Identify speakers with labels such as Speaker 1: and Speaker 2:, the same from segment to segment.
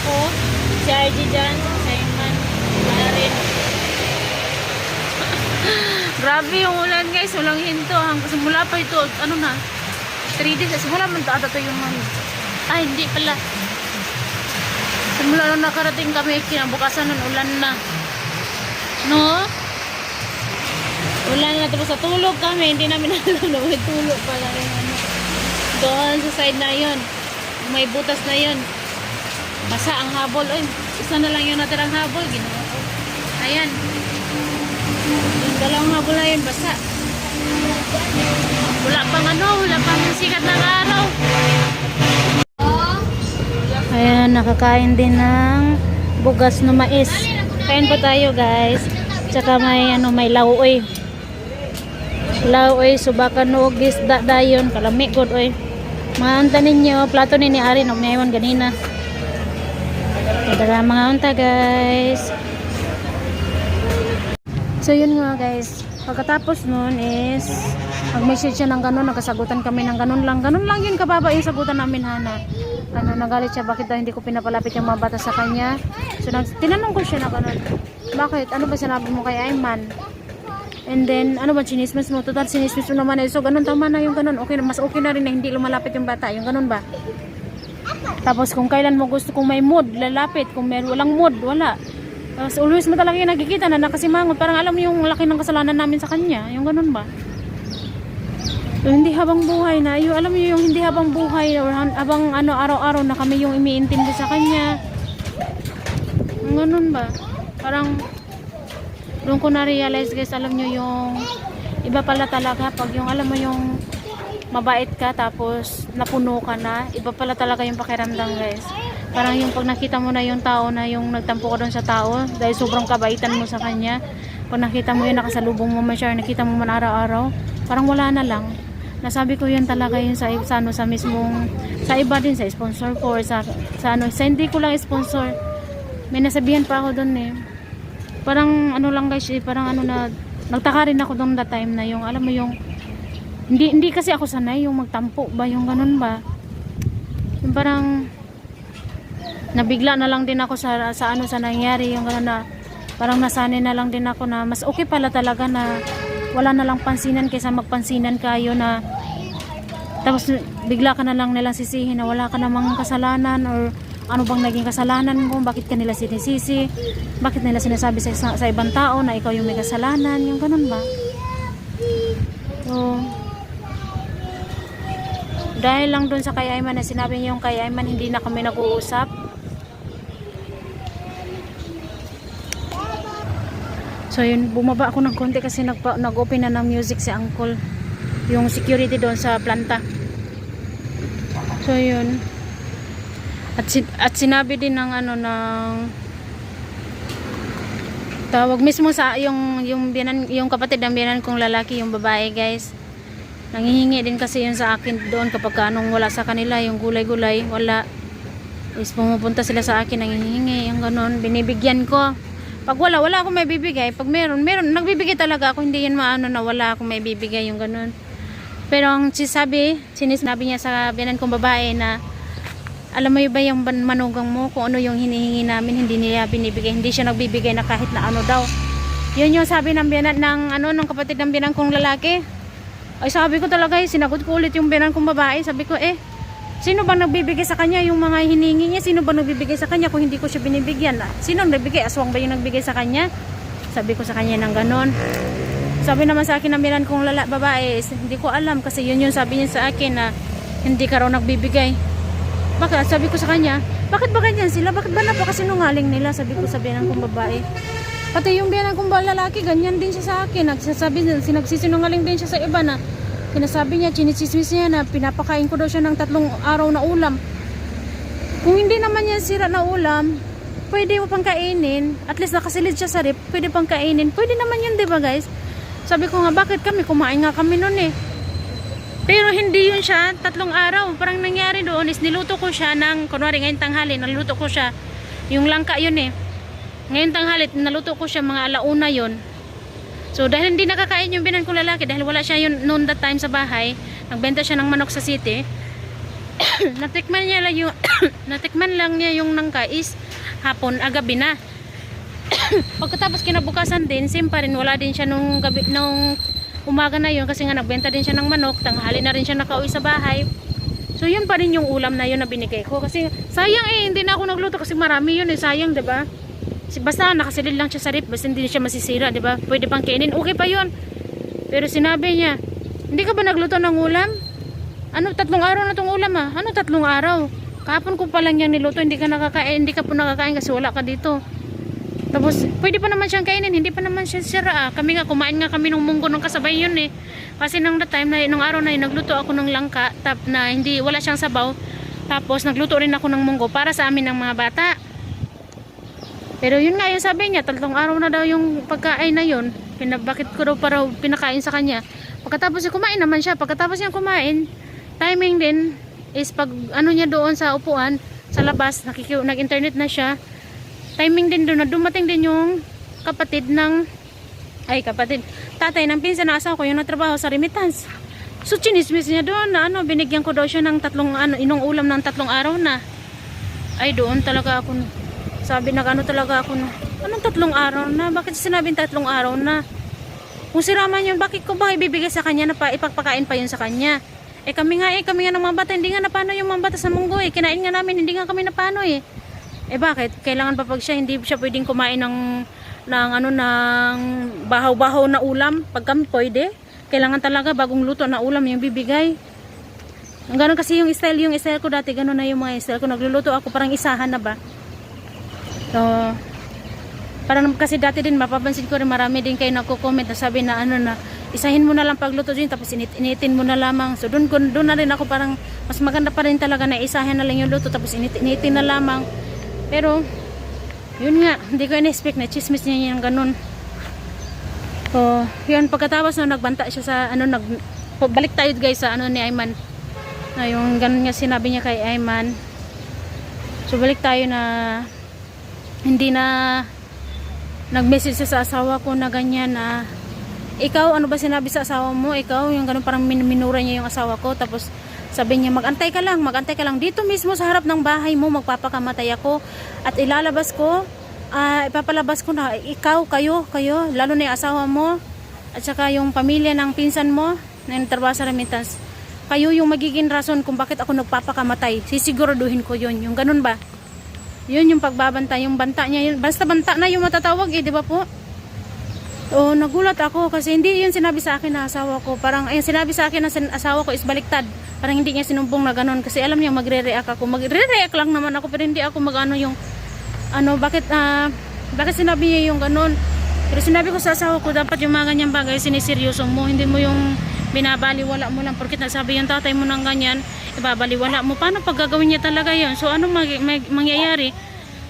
Speaker 1: ako. Si RG dyan. Si Ayman. Wala rin. Grabe yung ulan guys. Walang hinto. Simula pa ito. Ano na? 3 days. Simula man. Ata to yung man. Ay, hindi pala. Simula nung nakarating kami. Kinabukasan nun. Ulan na. No? Ulan na. Tapos sa kami. Hindi namin alam na may tulog pala rin. Ano. Doon sa side na yon May butas na yon Basa ang habol. Ay, isa na lang yung natirang habol. Ginawa ko. Ayan. Yung dalawang habol na yun, basa. Wala pang ano, wala pang sikat ng araw. Ayan, nakakain din ng bugas na mais. Kain pa tayo guys. Tsaka may ano, may lauoy. Lauoy, subakan no, gisda dayon, kalami good oy. Mga unta ninyo, plato ni ni Ari, nung naiwan ganina. Kadara mga unta guys. So yun nga guys, pagkatapos nun is mag-message siya ng ganun, nagkasagutan kami ng ganun lang. Ganun lang yun kababa yung sagutan namin Hana. Ano, nagalit siya, bakit daw hindi ko pinapalapit yung mga bata sa kanya. So tinanong ko siya na ganun, bakit? Ano ba sinabi mo kay Ayman? And then, ano ba, chinismis mo? Total, sinismis mo naman eh. So, ganun, tama na yung ganun. Okay, mas okay na rin na hindi lumalapit yung bata. Yung ganun ba? Tapos, kung kailan mo gusto, kung may mood, lalapit. Kung may walang mood, wala. Tapos, always mo talaga yung nakikita na nakasimangot. Parang alam mo yung laki ng kasalanan namin sa kanya. Yung ganun ba? So, hindi habang buhay na. Yung, alam mo yung hindi habang buhay or habang ano, araw-araw na kami yung iniintindi sa kanya. Yung ganun ba? Parang, doon ko na-realize guys, alam nyo yung iba pala talaga pag yung alam mo yung mabait ka tapos napuno ka na, iba pala talaga yung pakiramdam guys. Parang yung pag nakita mo na yung tao na yung nagtampo ka doon sa tao dahil sobrang kabaitan mo sa kanya, pag nakita mo yun nakasalubong mo man siya, nakita mo man araw-araw, parang wala na lang. Nasabi ko yun talaga yun sa, sa, ano, sa mismong, sa iba din, sa sponsor ko sa, sa ano, sa hindi ko lang sponsor. May nasabihan pa ako doon eh parang ano lang guys eh, parang ano na nagtaka rin ako doon that time na yung alam mo yung hindi hindi kasi ako sanay yung magtampo ba yung ganun ba yung parang nabigla na lang din ako sa, sa ano sa nangyari yung ganun na parang nasanay na lang din ako na mas okay pala talaga na wala na lang pansinan kaysa magpansinan kayo na tapos bigla ka na lang nilang sisihin na wala ka namang kasalanan or ano bang naging kasalanan mo, bakit ka nila sinisisi, bakit nila sinasabi sa, sa, sa ibang tao na ikaw yung may kasalanan, yung ganun ba? So, dahil lang dun sa kay Ayman na sinabi niyo yung kay Ayman hindi na kami nag-uusap. So yun, bumaba ako ng konti kasi nag-open na ng music si Uncle. Yung security doon sa planta. So yun. At, sin- at sinabi din ng ano ng tawag mismo sa yung yung biyanan yung kapatid ng biyanan kong lalaki yung babae guys nangihingi din kasi yun sa akin doon kapag ka anong wala sa kanila yung gulay-gulay wala. Is pumupunta sila sa akin nangihingi yung ganon binibigyan ko. Pag wala wala akong may bibigay. Pag meron meron. Nagbibigay talaga ako. Hindi yun maano na wala akong may bibigay yung ganon pero ang sinabi sinabi niya sa biyanan kong babae na alam mo ba yung manugang mo? Kung ano yung hinihingi namin hindi niya binibigay. Hindi siya nagbibigay na kahit na ano daw. Yun yung sabi ng biyanan ng ano ng kapatid ng biyanan kong lalaki ay sabi ko talaga eh sinagot ko ulit yung biyanan kong babae sabi ko eh sino bang nagbibigay sa kanya yung mga hinihingi niya sino bang nagbibigay sa kanya kung hindi ko siya binibigyan sino nagbigay aswang ba yung nagbigay sa kanya sabi ko sa kanya ng ganon sabi naman sa akin ng biyanan kong lala, babae hindi ko alam kasi yun yung sabi niya sa akin na hindi ka raw nagbibigay bakit? Sabi ko sa kanya, bakit ba ganyan sila? Bakit ba napakasinungaling nila? Sabi ko sa biyanan kong babae. Pati yung biyanan kong lalaki, ganyan din siya sa akin. Nagsasabi, sinagsisinungaling din siya sa iba na sinasabi niya, chinichismis niya na pinapakain ko daw siya ng tatlong araw na ulam. Kung hindi naman yan sira na ulam, pwede mo pang kainin. At least nakasilid siya sa rip, pwede pang kainin. Pwede naman yun, di ba guys? Sabi ko nga, bakit kami? Kumain nga kami nun eh. Pero hindi yun siya, tatlong araw. Parang nangyari doon is niluto ko siya ng, kunwari ngayong tanghali, naluto ko siya. Yung langka yun eh. Ngayong tanghali, naluto ko siya mga alauna yun. So dahil hindi nakakain yung binan kong lalaki, dahil wala siya yun noon that time sa bahay, nagbenta siya ng manok sa city. natikman niya lang yung natikman lang niya yung nangka is hapon agabi na. Pagkatapos kinabukasan din, same pa rin wala din siya nung gabi nung umaga na yun kasi nga nagbenta din siya ng manok, tanghali na rin siya nakauwi sa bahay. So yun pa rin yung ulam na yun na binigay ko kasi sayang eh hindi na ako nagluto kasi marami yun eh sayang 'di ba? Basta nakasilid lang siya sa rip basta hindi siya masisira 'di ba? Pwede pang kainin okay pa yun. Pero sinabi niya, hindi ka ba nagluto ng ulam? Ano tatlong araw na tong ulam ah? Ano tatlong araw? Kahapon ko pa lang yan niluto, hindi ka nakakain, hindi ka po nakakain kasi wala ka dito. Tapos, pwede pa naman siyang kainin, hindi pa naman siya sira. ah. Kami nga, kumain nga kami ng munggo ng kasabay yun eh. Kasi the time na, nung araw na yun, nagluto ako ng langka, tap na hindi, wala siyang sabaw. Tapos, nagluto rin ako ng munggo para sa amin ng mga bata. Pero yun nga, yung sabi niya, tatlong araw na daw yung pagkain na yun. Pinabakit ko daw para pinakain sa kanya. Pagkatapos niya kumain naman siya. Pagkatapos niya kumain, timing din is pag ano niya doon sa upuan, sa labas, nag-internet na siya. Timing din doon na dumating din yung kapatid ng ay kapatid, tatay ng pinsan na asawa ko yung natrabaho sa remittance. So chinismis niya doon na ano, binigyan ko daw siya ng tatlong ano, inong ulam ng tatlong araw na. Ay doon talaga ako sabi na ano talaga ako na anong tatlong araw na? Bakit sinabing tatlong araw na? Kung si Raman yun, bakit ko ba ibibigay sa kanya na pa, ipagpakain pa yun sa kanya? Eh kami nga eh, kami nga ng mga bata, hindi nga napano yung mga bata sa munggo eh. Kinain nga namin, hindi nga kami napano eh. Eh bakit? Kailangan pa pag siya, hindi siya pwedeng kumain ng, ng ano, ng bahaw-bahaw na ulam. Pag kami pwede, kailangan talaga bagong luto na ulam yung bibigay. Ang ganun kasi yung style, yung style ko dati, ganun na yung mga style ko. Nagluluto ako, parang isahan na ba? So, parang kasi dati din mapapansin ko rin marami din kayo nagko-comment na sabi na ano na isahin mo na lang pagluto din tapos init initin mo na lamang. So doon doon na rin ako parang mas maganda pa rin talaga na isahin na lang yung luto tapos init initin na lamang. Pero yun nga, hindi ko in-expect na chismis niya yung ganun. So, yun pagkatapos no nagbanta siya sa ano nag balik tayo guys sa ano ni Ayman. Na yung ganun nga sinabi niya kay Ayman. So balik tayo na hindi na nag-message siya sa asawa ko na ganyan na ikaw ano ba sinabi sa asawa mo? Ikaw yung ganun parang min- minura niya yung asawa ko. Tapos sabi niya magantay ka lang magantay ka lang. Dito mismo sa harap ng bahay mo magpapakamatay ako. At ilalabas ko ah, ipapalabas ko na ikaw kayo kayo lalo na yung asawa mo. At saka yung pamilya ng pinsan mo na nagtrabaho sa remittance. Kayo yung magiging rason kung bakit ako nagpapakamatay. Sisiguraduhin ko yun. Yung ganun ba yun yung pagbabanta, yung banta niya, yun, basta banta na yung matatawag eh, di ba po? O, nagulat ako kasi hindi yun sinabi sa akin na asawa ko. Parang, ayun, sinabi sa akin na asawa ko is baliktad. Parang hindi niya sinumbong na ganun kasi alam niya magre-react ako. Magre-react lang naman ako pero hindi ako mag-ano yung, ano, bakit, ah, bakit sinabi niya yung ganun? Pero sinabi ko sa asawa ko, dapat yung mga ganyang bagay siniseryoso mo. Hindi mo yung binabaliwala mo lang. Porkit nasabi yung tatay mo ng ganyan, ibabaliwala mo. Paano pag gagawin niya talaga yun? So, ano mag- mag- mangyayari?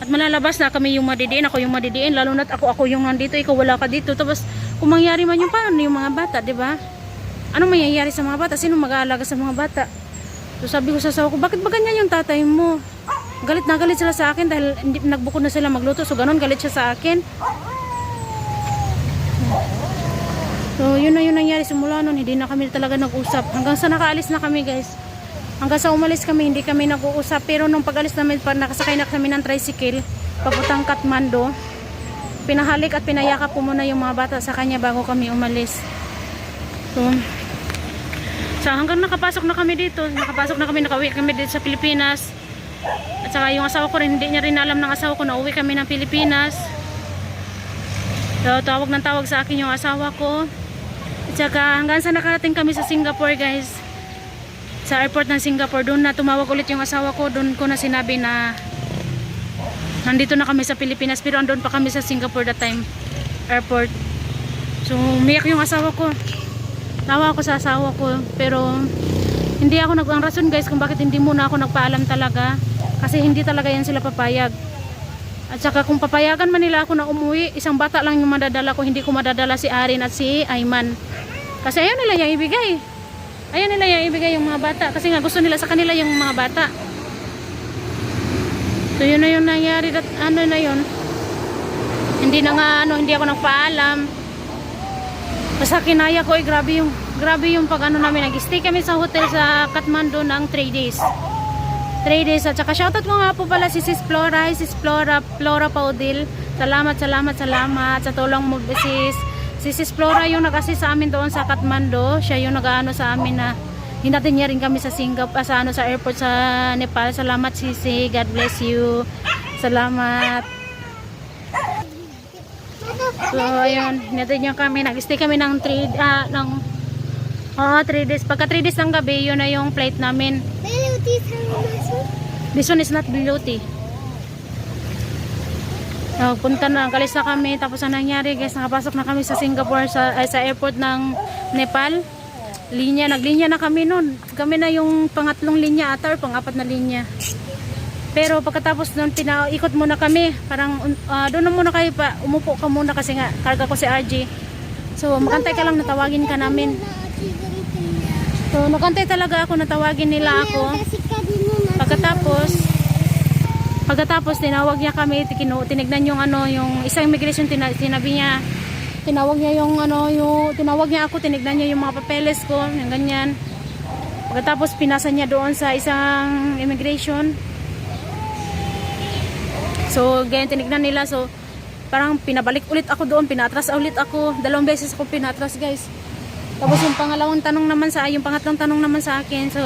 Speaker 1: At malalabas na kami yung madidiin, ako yung madidiin, lalo na't ako ako yung nandito, ikaw wala ka dito. Tapos, kung mangyari man yung paano yung mga bata, di ba? Ano mangyayari sa mga bata? Sino mag-aalaga sa mga bata? So sabi ko sa asawa ko, bakit ba ganyan yung tatay mo? Galit na galit sila sa akin dahil hindi, nagbukod na sila magluto. So ganun, galit siya sa akin. So yun na yun nangyari simula nun, hindi na kami talaga nag-usap. Hanggang sa nakaalis na kami guys. Hanggang sa umalis kami, hindi kami nag-uusap. Pero nung pag-alis namin, pag nakasakay na kami ng tricycle, papuntang Kathmandu, pinahalik at pinayakap ko muna yung mga bata sa kanya bago kami umalis. So, So hanggang nakapasok na kami dito, nakapasok na kami, nakauwi kami dito sa Pilipinas. At saka yung asawa ko rin, hindi niya rin alam ng asawa ko na uwi kami ng Pilipinas. So tawag ng tawag sa akin yung asawa ko. At saka hanggang sa nakarating kami sa Singapore guys. Sa airport ng Singapore, doon na tumawag ulit yung asawa ko. Doon ko na sinabi na nandito na kami sa Pilipinas pero andun pa kami sa Singapore that time airport. So umiyak yung asawa ko tawa ako sa asawa ko pero hindi ako nag ang rason guys kung bakit hindi muna ako nagpaalam talaga kasi hindi talaga yan sila papayag at saka kung papayagan man nila ako na umuwi isang bata lang yung madadala ko hindi ko madadala si Arin at si Ayman kasi ayaw nila yung ibigay ayaw nila yung ibigay yung mga bata kasi nga gusto nila sa kanila yung mga bata so yun na yung nangyari dat, ano na yun hindi na nga ano hindi ako nagpaalam Basta kinaya ko, eh, grabe yung, grabe yung pag ano namin, nag-stay kami sa hotel sa Kathmandu ng 3 days. 3 days. At saka shoutout ko nga po pala si Sis Flora, Sis Flora, Flora Paudil. Salamat, salamat, salamat sa tulong mo, sis. Si Sis Flora yung nag-assist sa amin doon sa Kathmandu. Siya yung nag-ano sa amin na hinatin niya rin kami sa Singapore, sa, ano, sa airport sa Nepal. Salamat, Sisi. God bless you. Salamat. So, ayun. Hinatin niya kami. Nag-stay kami ng 3 ah, ng Oh, 3 days. Pagka 3 days ng gabi, yun na yung flight namin. This one is not blue tea. So, punta na, kalis na kami. Tapos ang nangyari guys, nakapasok na kami sa Singapore, sa, ay, sa airport ng Nepal. Linya, naglinya na kami nun. Kami na yung pangatlong linya ata or pangapat na linya. Pero pagkatapos nun, pinaikot muna kami. Parang uh, doon na muna kayo pa, umupo ka muna kasi nga, karga ko si RG. So, makantay ka lang, natawagin ka namin. So, nakantay talaga ako, natawagin nila ako. Pagkatapos, pagkatapos tinawag niya kami, tikino, tinignan yung ano, yung isang immigration tina, tinabi niya. Tinawag niya yung ano, yung tinawag niya ako, tinignan niya yung mga papeles ko, yung ganyan. Pagkatapos pinasa niya doon sa isang immigration. So, ganyan tinignan nila. So, parang pinabalik ulit ako doon, pinatras ulit ako. Dalawang beses ako pinatras, guys. Tapos yung pangalawang tanong naman sa, yung pangatlong tanong naman sa akin, so,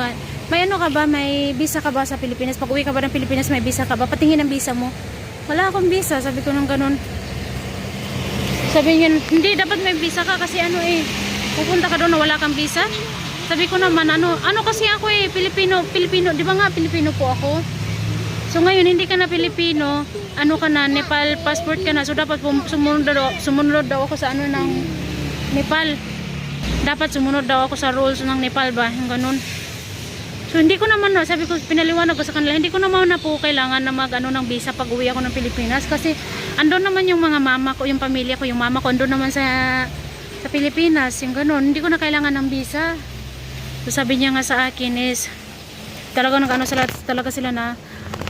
Speaker 1: may ano ka ba, may visa ka ba sa Pilipinas? Pag uwi ka ba ng Pilipinas, may visa ka ba? Patingin ang visa mo. Wala akong visa, sabi ko nung ganun. Sabi niya, hindi, dapat may visa ka kasi ano eh, pupunta ka doon na wala kang visa. Sabi ko naman, ano, ano kasi ako eh, Pilipino, Pilipino, di ba nga Pilipino po ako? So ngayon, hindi ka na Pilipino, ano ka na, Nepal passport ka na, so dapat sumunod daw, sumunod daw ako sa ano ng Nepal. Dapat sumunod daw ako sa rules ng Nepal ba, yung ganun. So hindi ko naman, sabi ko, pinaliwanag ko sa kanila, hindi ko naman na po kailangan na mag ano, ng visa pag uwi ako ng Pilipinas. Kasi andun naman yung mga mama ko, yung pamilya ko, yung mama ko, andun naman sa sa Pilipinas, yung ganun, hindi ko na kailangan ng visa. So sabi niya nga sa akin is, talaga nag ano sila, talaga sila na,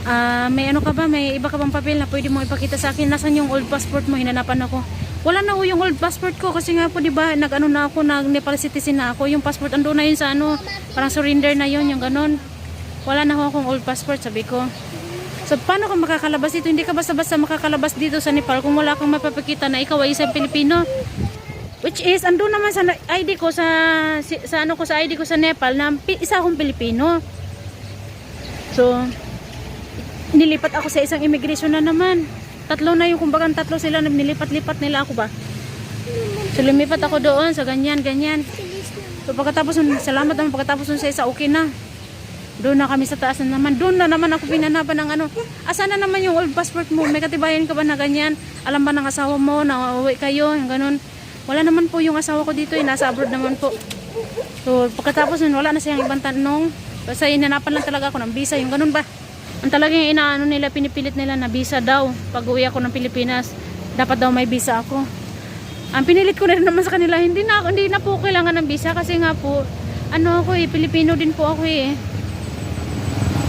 Speaker 1: ah, may ano ka ba, may iba ka bang papel na pwede mo ipakita sa akin, nasan yung old passport mo, hinanapan ako. Wala na ho yung old passport ko kasi nga po 'di ba nag-ano na ako nag Nepal citizen na ako. Yung passport ando na yun sa ano parang surrender na yun yung ganun wala na ho akong old passport sabi ko. So paano ka makakalabas dito? Hindi ka basta-basta makakalabas dito sa Nepal kung wala kang mapapakita na ikaw ay isang Pilipino. Which is ando naman sa ID ko sa sa ano ko sa ID ko sa Nepal na isa akong Pilipino. So nilipat ako sa isang immigration na naman tatlo na yung kumbaga tatlo sila. Nilipat-lipat nila ako ba? So lumipat ako doon sa ganyan ganyan. So pagkatapos nun, salamat naman. Pagkatapos nun sa isa okay na. Doon na kami sa taas na naman. Doon na naman ako pinanaban ng ano asa na naman yung old passport mo? May katibayan ka ba na ganyan? Alam ba ng asawa mo na uuwi kayo? Yung ganun. Wala naman po yung asawa ko dito eh. Nasa abroad naman po. So pagkatapos nun wala na siyang ibang tanong. Basta inanapan lang talaga ako ng visa. Yung ganun ba ang talagang inaano nila, pinipilit nila na visa daw. Pag uwi ako ng Pilipinas, dapat daw may visa ako. Ang pinilit ko na rin naman sa kanila, hindi na, hindi na po kailangan ng visa kasi nga po, ano ako eh, Pilipino din po ako eh.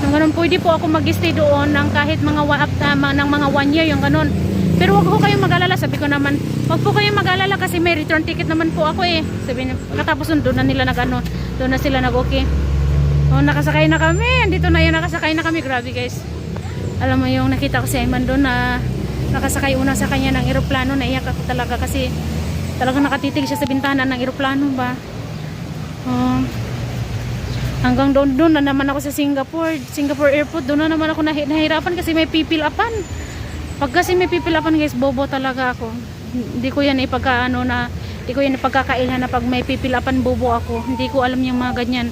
Speaker 1: Nang ganun, pwede po ako mag-stay doon ng kahit mga, wa- uh, ng mga one year, yung ganun. Pero wag ko kayong mag-alala, sabi ko naman, wag po kayong mag-alala kasi may return ticket naman po ako eh. Sabi niya, pagkatapos nun, doon na nila nag-ano, doon na sila nag-okay. Oh, nakasakay na kami. Andito na yun, nakasakay na kami. Grabe guys. Alam mo yung nakita ko si Ayman doon na nakasakay una sa kanya ng eroplano. Naiyak ako talaga kasi talagang nakatitig siya sa bintahan ng eroplano ba. Oh. Hanggang doon, doon na naman ako sa Singapore. Singapore airport. Doon na naman ako nahi- nahirapan kasi may pipilapan. Pag kasi may pipilapan guys, bobo talaga ako. Hindi ko yan ipagkaano na hindi ko yan ipagkakailhan na pag may pipilapan bobo ako. Hindi ko alam yung mga ganyan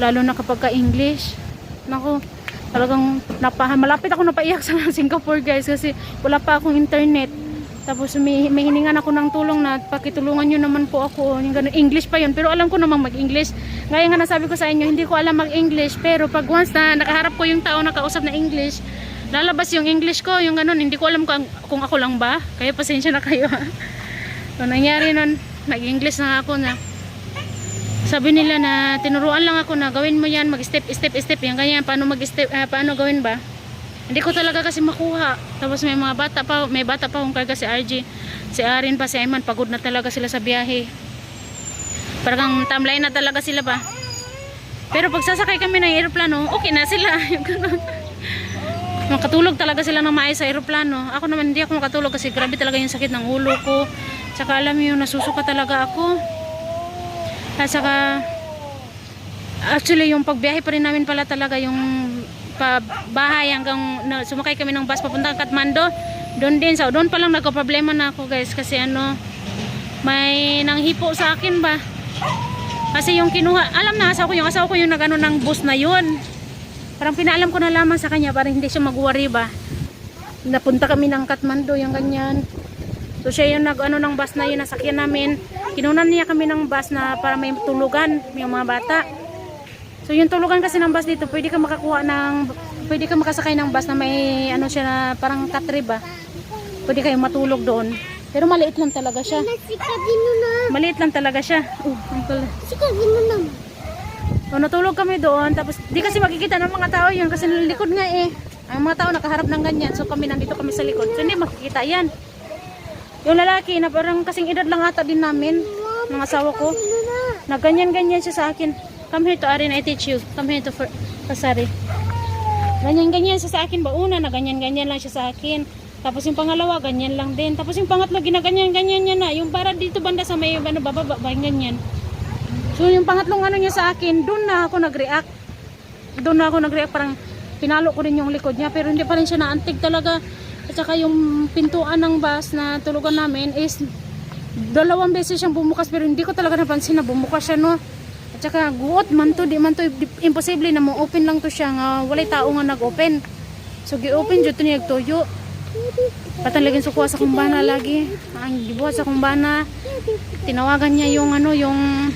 Speaker 1: lalo na kapag ka English nako talagang napa, malapit ako napaiyak sa Singapore guys kasi wala pa akong internet. Tapos may, may hiningan ako ng tulong na pakitulungan nyo naman po ako yung ganun, English pa yun pero alam ko namang mag English ngayon nga nasabi ko sa inyo hindi ko alam mag English pero pag once na nakaharap ko yung tao na kausap na English lalabas yung English ko yung ganun. Hindi ko alam kung, kung ako lang ba. Kaya pasensya na kayo ha. so nangyari nun mag English na ako na sabi nila na tinuruan lang ako na gawin mo yan mag step step step yan ganyan paano mag step ah, paano gawin ba hindi ko talaga kasi makuha tapos may mga bata pa may bata pa akong karga si RG si Arin pa si Ayman pagod na talaga sila sa biyahe parang tamlay na talaga sila ba Pero pag sasakay kami ng aeroplano, okay na sila. Makatulog talaga sila ng maayos sa aeroplano. Ako naman hindi ako makatulog kasi grabe talaga yung sakit ng ulo ko. Tsaka alam mo yung nasusuka talaga ako. At saka actually yung pagbiyahe pa rin namin pala talaga yung pa bahay hanggang na, sumakay kami ng bus papuntang Kathmandu. Doon din. So doon pa lang nagka-problema na ako guys kasi ano may nanghipo sa akin ba. Kasi yung kinuha, alam na asawa ko yung asawa ko yung nagano ng bus na yun. Parang pinaalam ko na lamang sa kanya para hindi siya mag-worry ba. Napunta kami ng Kathmandu, yung ganyan. So siya yung nag-ano ng bus na yun, nasakyan namin. Kinunan niya kami ng bus na para may tulugan, yung mga bata. So yung tulugan kasi ng bus dito, pwede ka makakuha ng, pwede ka makasakay ng bus na may ano siya na parang katrib ba. Pwede kayo matulog doon. Pero maliit lang talaga siya. Maliit lang talaga siya. Oh, uncle. So, natulog kami doon. Tapos, di kasi makikita ng mga tao yun kasi likod nga eh. Ang mga tao nakaharap ng ganyan. So, kami nandito kami sa likod. So, hindi makikita yan. Yung lalaki na parang kasing edad lang ata din namin. Ng asawa ko.
Speaker 2: Na?
Speaker 1: Ganyan-ganyan siya sa akin. Come here to Arin, I teach you. Come here to for, Pasari. Ganyan-ganyan siya sa akin. Ba una na ganyan-ganyan lang siya sa akin. Tapos yung pangalawa, ganyan lang din. Tapos yung pangatlo, ginaganyan-ganyan niya na. Yung para dito banda sa may ano, bababa, ganyan yan. So yung pangatlong ano niya sa akin, doon na ako nag-react. Doon na ako nag-react, parang pinalo ko rin yung likod niya. Pero hindi pa rin siya naantig talaga. At saka yung pintuan ng bus na tulugan namin is dalawang beses siyang bumukas pero hindi ko talaga napansin na bumukas siya no. At saka guot man to, di man to imposible na mo open lang to siya nga walay tao nga nag-open. So gi-open jud to niya tuyo. Patalagin sukuha sa kumbana lagi. Ang gibuhat sa kumbana. Tinawagan niya yung ano yung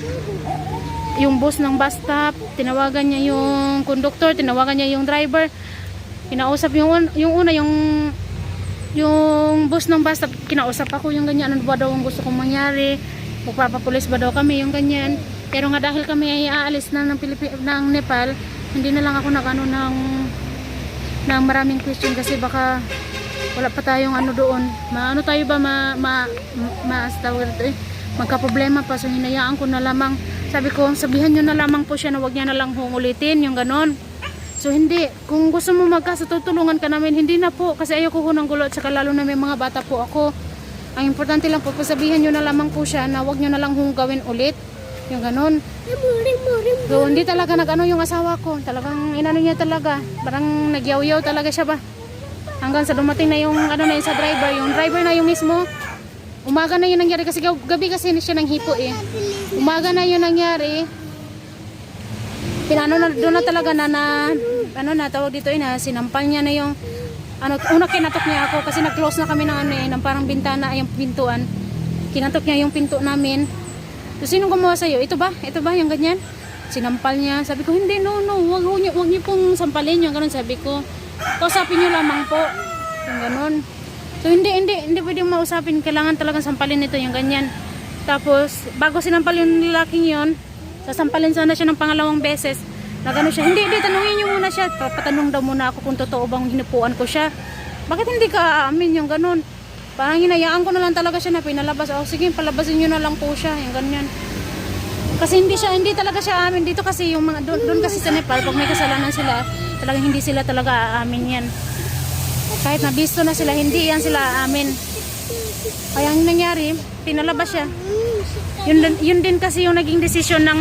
Speaker 1: yung boss ng bus stop, tinawagan niya yung conductor, tinawagan niya yung driver. Kinausap yung un- yung una yung yung boss ng bus kinausap ako yung ganyan, ano ba daw ang gusto kong mangyari, magpapapulis ba daw kami, yung ganyan. Pero nga dahil kami ay aalis na ng, Pilipi ng Nepal, hindi na lang ako nagano ng, ng maraming question kasi baka wala pa tayong ano doon. Maano tayo ba ma, ma, ma, dito eh, magka-problema pa. So hinayaan ko na lamang, sabi ko, sabihan nyo na lamang po siya na wag niya na lang hong ulitin, yung ganon. So hindi, kung gusto mo magkasatutulungan ka namin, hindi na po kasi ayoko ko ng gulo at saka lalo na may mga bata po ako. Ang importante lang po, pasabihan nyo na lamang po siya na wag nyo na lang hong gawin ulit. Yung
Speaker 2: remo.
Speaker 1: So hindi talaga nag-ano yung asawa ko. Talagang inano niya talaga. Parang nagyaw-yaw talaga siya ba. Hanggang sa dumating na yung ano na yun sa driver. Yung driver na yung mismo. Umaga na yun nangyari kasi gab- gabi kasi siya nang hipo eh. Umaga na yun nangyari. Pinano na doon na talaga na na ano na tawag dito eh na sinampal niya na yung ano una kinatok niya ako kasi nag-close na kami ng ano eh ng parang bintana ay yung pintuan. Kinatok niya yung pinto namin. So sino gumawa sa iyo? Ito ba? Ito ba yung ganyan? Sinampal niya. Sabi ko hindi no no, wag wag niyo wag niyo pong sampalin yung ganun sabi ko. Kausapin niyo lamang po. Yung ganun. So hindi hindi hindi pwedeng mausapin, kailangan talagang sampalin ito yung ganyan. Tapos bago sinampal yung lalaking yon, sasampalin sana siya ng pangalawang beses. Nagano siya, hindi, hindi, tanungin niyo muna siya. Papatanong daw muna ako kung totoo bang hinupuan ko siya. Bakit hindi ka aamin yung ganun? Parang hinayaan ko na lang talaga siya na pinalabas. Oh, sige, palabasin niyo na lang po siya, yung ganyan. Kasi hindi siya, hindi talaga siya aamin dito kasi yung mga, doon, doon kasi sa Nepal, pag may kasalanan sila, talagang hindi sila talaga aamin yan. Kahit na bisto na sila, hindi yan sila aamin. Kaya ang nangyari, pinalabas siya. Yun, yun din kasi yung naging desisyon ng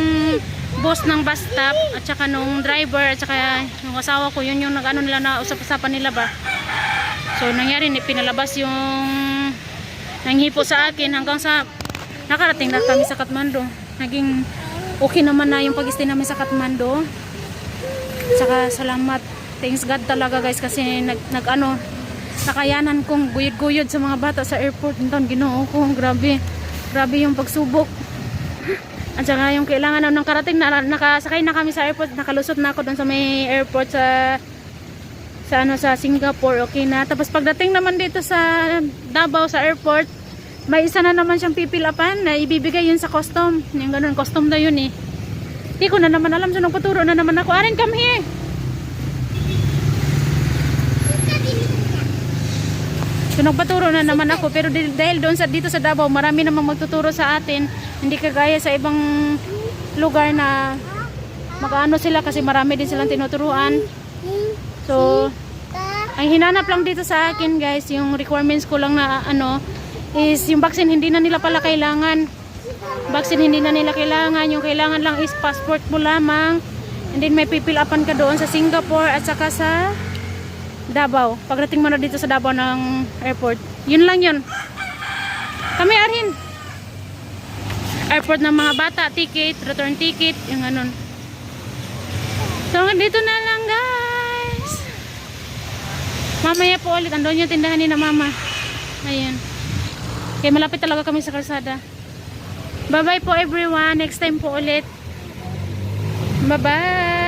Speaker 1: boss ng bus stop at saka nung driver at saka yung asawa ko, yun yung nag-ano nila na usap-usapan nila ba. So nangyari, ni- pinalabas yung nanghipo sa akin hanggang sa nakarating na kami sa Kathmandu. Naging okay naman na yung pag-stay namin sa Kathmandu. Saka salamat. Thanks God talaga guys kasi nag, nag ano, nakayanan kong guyod-guyod sa mga bata sa airport. Ito, ginoo ko. Grabe. Grabe yung pagsubok. At saka yung kailangan na ng karating na nakasakay na kami sa airport, nakalusot na ako doon sa may airport sa sa ano sa Singapore, okay na. Tapos pagdating naman dito sa Davao sa airport, may isa na naman siyang pipilapan na ibibigay yun sa custom. Yung ganun, custom na yun eh. Hindi ko na naman alam, so nagpaturo na naman ako. Arin, come here! So nagpaturo na naman ako pero dahil doon sa dito sa Davao marami namang magtuturo sa atin hindi kagaya sa ibang lugar na mag-ano sila kasi marami din silang tinuturuan. So, ang hinanap lang dito sa akin guys, yung requirements ko lang na ano, is yung vaccine hindi na nila pala kailangan. Vaccine hindi na nila kailangan. Yung kailangan lang is passport mo lamang. And then may pipil upan ka doon sa Singapore at saka sa Davao. Pagdating mo na dito sa Davao ng airport. Yun lang yun. Kami Arhin. Airport ng mga bata, ticket, return ticket, yung ganun. So dito na lang guys. Mamaya po ulit. Andun yung tindahan ni na mama. Ayan. Kaya malapit talaga kami sa kalsada. Bye bye po everyone. Next time po ulit. Bye bye.